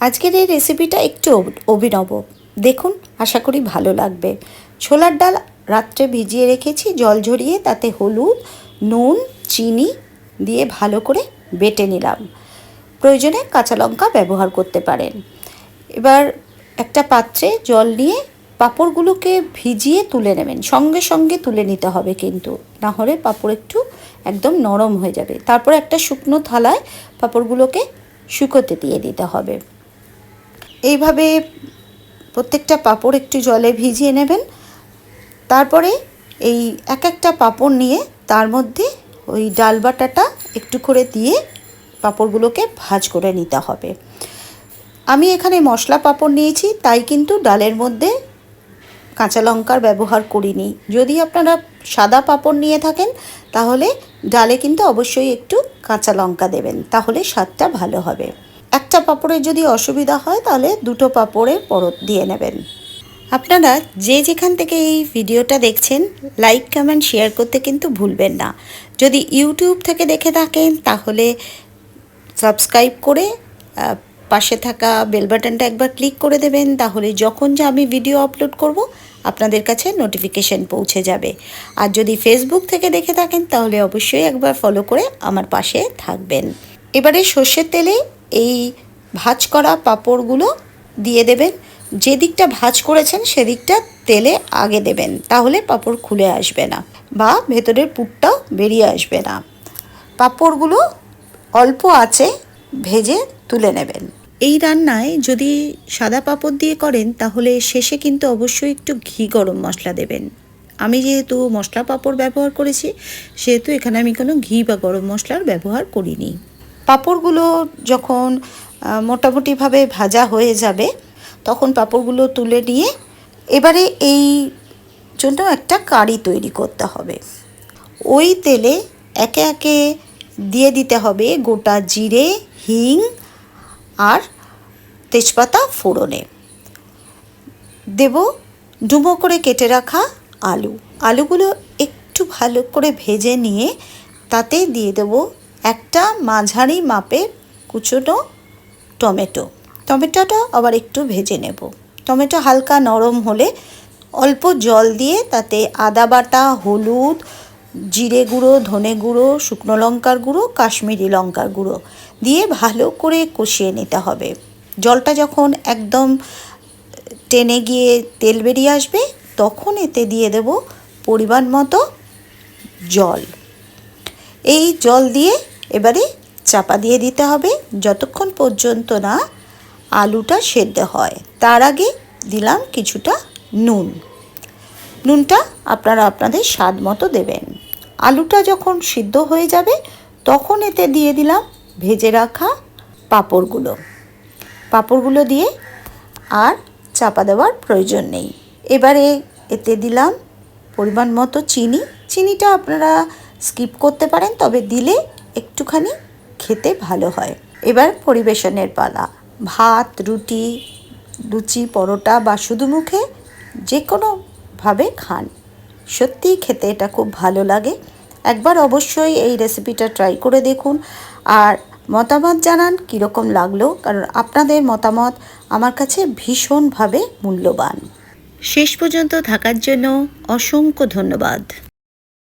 আজকের এই রেসিপিটা একটু অভিনব। দেখুন, আশা করি ভালো লাগবে। ছোলার ডাল রাত্রে ভিজিয়ে রেখেছি, জল ঝরিয়ে তাতে হলুদ, নুন, চিনি দিয়ে ভালো করে বেটে নিলাম। প্রয়োজনে কাঁচা লঙ্কা ব্যবহার করতে পারেন। এবার একটা পাত্রে জল নিয়ে পাঁপড়গুলোকে ভিজিয়ে তুলে নেবেন। সঙ্গে সঙ্গে তুলে নিতে হবে কিন্তু, না হলে পাঁপড় একটু একদম নরম হয়ে যাবে। তারপর একটা শুকনো থালায় পাঁপড়গুলোকে শুকোতে দিয়ে দিতে হবে। এইভাবে প্রত্যেকটা পাঁপড় একটু জলে ভিজিয়ে নেবেন। তারপরে এই এক একটা পাঁপড় নিয়ে তার মধ্যে ওই ডাল বাটাটা একটু করে দিয়ে পাঁপড়গুলোকে ভাজ করে নিতে হবে। আমি এখানে মশলা পাঁপড় নিয়েছি, তাই কিন্তু ডালের মধ্যে কাঁচা লঙ্কার ব্যবহার করিনি। যদি আপনারা সাদা পাঁপড় নিয়ে থাকেন, তাহলে ডালে কিন্তু অবশ্যই একটু কাঁচা লঙ্কা দেবেন, তাহলে স্বাদটা ভালো হবে। পাঁপড়ের যদি অসুবিধা হয়, তাহলে দুটো পাঁপড়ের পরত দিয়ে নেবেন। আপনারা যে যেখান থেকে এই ভিডিওটা দেখছেন, লাইক, কমেন্ট, শেয়ার করতে কিন্তু ভুলবেন না। যদি ইউটিউব থেকে দেখে থাকেন, তাহলে সাবস্ক্রাইব করে পাশে থাকা বেল বাটনটা একবার ক্লিক করে দেবেন, তাহলে যখন যে আমি ভিডিও আপলোড করব, আপনাদের কাছে নোটিফিকেশন পৌঁছে যাবে। আর যদি ফেসবুক থেকে দেখে থাকেন, তাহলে অবশ্যই একবার ফলো করে আমার পাশে থাকবেন। এবারে সর্ষের তেলে এই ভাজ করা পাঁপড়গুলো দিয়ে দেবেন। যে দিকটা ভাজ করেছেন সেদিকটা তেলে আগে দেবেন, তাহলে পাঁপড় খুলে আসবে না বা ভেতরের পুরটাও বেরিয়ে আসবে না। পাঁপড়গুলো অল্প আছে ভেজে তুলে নেবেন। এই রান্নায় যদি সাদা পাঁপড় দিয়ে করেন, তাহলে শেষে কিন্তু অবশ্যই একটু ঘি গরম মশলা দেবেন। আমি যেহেতু মশলা পাঁপড় ব্যবহার করেছি, সেহেতু এখানে আমি কোনো ঘি বা গরম মশলার ব্যবহার করিনি। পাঁপড়গুলো যখন মোটামুটিভাবে ভাজা হয়ে যাবে, তখন পাঁপড়গুলো তুলে নিয়ে এবারে এই জন্য একটা কারি তৈরি করতে হবে। ওই তেলে একে একে দিয়ে দিতে হবে গোটা জিরে, হিং আর তেজপাতা ফোড়নে। দেব ডুমো করে কেটে রাখা আলু। আলুগুলো একটু ভালো করে ভেজে নিয়ে তাতে দিয়ে দেব একটা মাঝারি মাপের কুচোনো টমেটো। টমেটোটা আবার একটু ভেজে নেব। টমেটো হালকা নরম হলে অল্প জল দিয়ে তাতে আদা বাটা, হলুদ, জিরে গুঁড়ো, ধনে গুঁড়ো, শুকনো লঙ্কার গুঁড়ো, কাশ্মীরি লঙ্কার গুঁড়ো দিয়ে ভালো করে কষিয়ে নিতে হবে। জলটা যখন একদম টেনে গিয়ে তেল বেরিয়ে আসবে, তখন এতে দিয়ে দেব পরিমাণ মতো জল। এই জল দিয়ে এবারে চাপা দিয়ে দিতে হবে। যতক্ষণ পর্যন্ত না আলুটা সেদ্ধ হয়, তার আগে দিলাম কিছুটা নুন। নুনটা আপনারা আপনাদের স্বাদ মতো দেবেন। আলুটা যখন সিদ্ধ হয়ে যাবে, তখন এতে দিয়ে দিলাম ভেজে রাখা পাঁপড়গুলো। পাঁপড়গুলো দিয়ে আর চাপা দেওয়ার প্রয়োজন নেই। এবারে এতে দিলাম পরিমাণ মতো চিনি। চিনিটা আপনারা স্কিপ করতে পারেন, তবে দিলে একটুখানি খেতে ভালো হয়। এবার পরিবেশনের পালা। ভাত, রুটি, লুচি, পরোটা বা শুধু মুখে যে কোনোভাবে খান। সত্যিই খেতে এটা খুব ভালো লাগে। একবার অবশ্যই এই রেসিপিটা ট্রাই করে দেখুন। আর মতামত জানান কীরকম লাগল, কারণ আপনাদের মতামত আমার কাছে ভীষণভাবে মূল্যবান। শেষ পর্যন্ত থাকার জন্য অসংখ্য ধন্যবাদ।